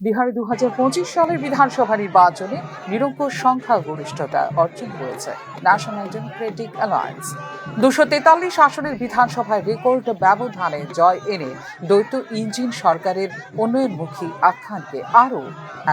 বিহারে দু হাজার পঁচিশ সালের বিধানসভা নির্বাচনে নিরঙ্কুশ সংখ্যাগরিষ্ঠতা অর্জন করেছে ন্যাশনাল ডেমোক্রেটিক অ্যালায়েন্স দুশো তেতাল্লিশ আসনের বিধানসভায় রেকর্ড ব্যবধানে জয় এনে দ্বৈত ইঞ্জিন সরকারের উন্নয়নমুখী আখ্যানকে আরও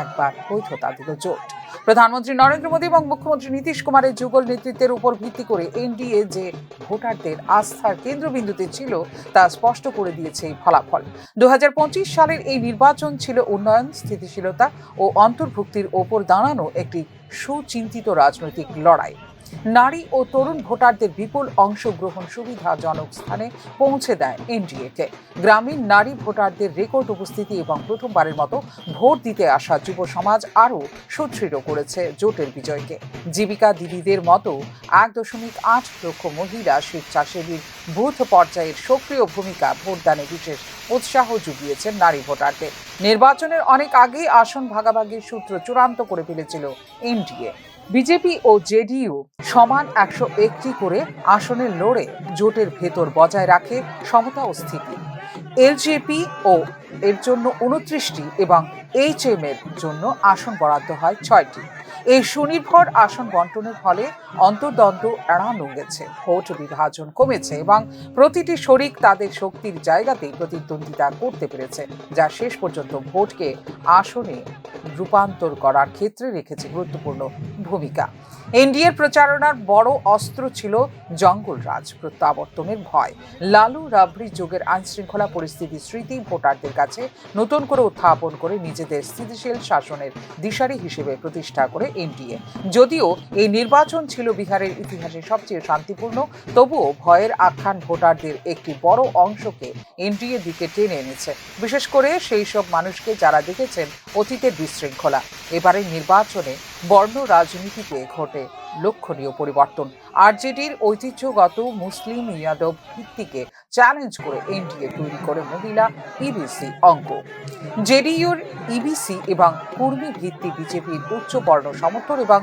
একবার বৈধতা দিল জোট। প্রধানমন্ত্রী নরেন্দ্র মোদী এবং মুখ্যমন্ত্রী নীতিশ কুমারের যুগল নেতৃত্বের উপর ভিত্তি করে এনডিএ যে ভোটারদের আস্থার কেন্দ্রবিন্দুতে ছিল, তা স্পষ্ট করে দিয়েছে এই ফলাফল। দু হাজার পঁচিশ সালের এই নির্বাচন ছিল উন্নয়ন, স্থিতিশীলতা ও অন্তর্ভুক্তির ওপর দাঁড়ানো একটি সুচিন্তিত রাজনৈতিক লড়াই। নারী ও তরুণ ভোটারদের বিপুল অংশগ্রহণ সুবিধাজনক স্থানে পৌঁছে দেয় এনডিএকে। গ্রামীণ নারী ভোটারদের রেকর্ড উপস্থিতি এবং প্রথমবারের মতো ভোট দিতে আসা যুব সমাজ আরও সুদৃঢ় করেছে জোটের বিজয়কে। জীবিকা দিদিদের মতো এক দশমিক আট লক্ষ মহিলা স্বেচ্ছাসেবীর বুথ পর্যায়ের সক্রিয় ভূমিকা ভোটদানে বিশেষ উৎসাহ জুগিয়েছেন নারী ভোটারদের। নির্বাচনের অনেক আগেই আসন ভাগাভাগির সূত্র চূড়ান্ত করে ফেলেছিল এনডিএ। বিজেপি ও জেডিইউ সমান একশো একটি করে আসনের লড়ে জোটের ভেতর বজায় রাখে সমতা ও স্থিতি। এলজেপি ও এর জন্য উনত্রিশটি এবং এইচ এম এর জন্য আসন বরাদ্দ হয় ছয়টি। এই সুনির্ভর আসন বন্টনের ফলে অন্তর্দ্বন্দ্ব এড়ানো গেছে। ভোট বিভাজন কমেছে এবং প্রতিটি শরিক তাদের শক্তির জায়গাতেই প্রতিদ্বন্দ্বিতা করতে পেরেছে, যা শেষ পর্যন্ত ভোটকে আসনে রূপান্তর করার ক্ষেত্রে রেখেছে গুরুত্বপূর্ণ ভূমিকা। এনডিএর প্রচারণার বড় অস্ত্র ছিল জঙ্গলরাজ প্রত্যাবর্তনের ভয়। লালু রাবড়ি যুগের আইনশৃঙ্খলা পরিস্থিতি স্মৃতি ভোটারদের কাছে নতুন করে উত্থাপন করে নিজেদের স্থিতিশীল শাসনের দিশারি হিসেবে প্রতিষ্ঠা করে এনডিএ। যদিও এই নির্বাচন ছিল বিহারের ইতিহাসে সবচেয়ে শান্তিপূর্ণ, তবুও ভয়ের আখ্যান ভোটারদের একটি বড় অংশকে এনডিএ দিকে টেনে এনেছে। বিশেষ করে সেই সব মানুষকে যারা দেখেছেন অতীতের বিশৃঙ্খলা। এবারের নির্বাচনে বর্ণ রাজনীতিতে ঘটে লক্ষণীয় পরিবর্তন। আরজেডির ঐতিহ্যগত মুসলিম ইয়াদব ভিত্তিকে চ্যালেঞ্জ করে এনডিএ তৈরি করে মহিলা ইবিসি অঙ্ক। জেডিইউর ইবিসি এবং কর্মী ভিত্তি বিজেপির উচ্চ বর্ণ সমর্থন এবং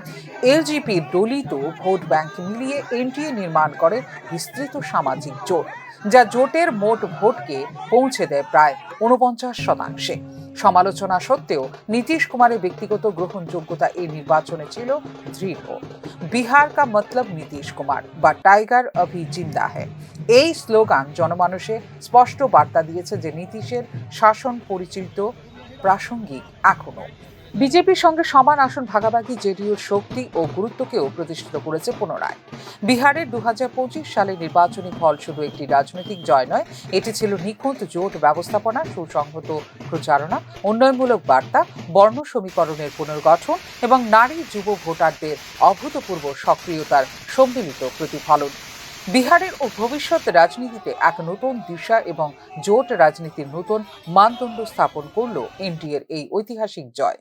এলজিপির দলিত ভোট ব্যাংক মিলিয়ে এনডিএ নির্মাণ করে বিস্তৃত সামাজিক জোট, যা জোটের মোট ভোটকে পৌঁছে দেয় প্রায় উনপঞ্চাশ শতাংশে। সমালোচনা সত্ত্বেও নীতিশ কুমারের ব্যক্তিগত গ্রহণযোগ্যতা এই নির্বাচনে ছিল দৃঢ়। বিহার কা মতলব নীতিশ কুমার বা টাইগার অভি জিন্দা হ্যায়। এই স্লোগান জনমানুষে স্পষ্ট বার্তা দিয়েছে যে নীতিশের শাসন পরিচিত প্রাসঙ্গিক এখনও। বিজেপির সঙ্গে সমান আসন ভাগাভাগি জেডিইউর শক্তি ও গুরুত্বকেও প্রতিষ্ঠিত করেছে পুনরায়। বিহারের দু সালের নির্বাচনী ফল শুধু একটি রাজনৈতিক জয় নয়, এটি ছিল নিখুঁত জোট ব্যবস্থাপনা, সুসংহত প্রচারণা, উন্নয়নমূলক বার্তা, বর্ণ সমীকরণের পুনর্গঠন এবং নারী যুব ভোটারদের অভূতপূর্ব সক্রিয়তার সম্মিলিত প্রতিফলন। বিহারের ও ভবিষ্যৎ রাজনীতিতে এক নতুন দিশা এবং জোট রাজনীতির নতুন মানদণ্ড স্থাপন করল এনডিএর এই ঐতিহাসিক জয়।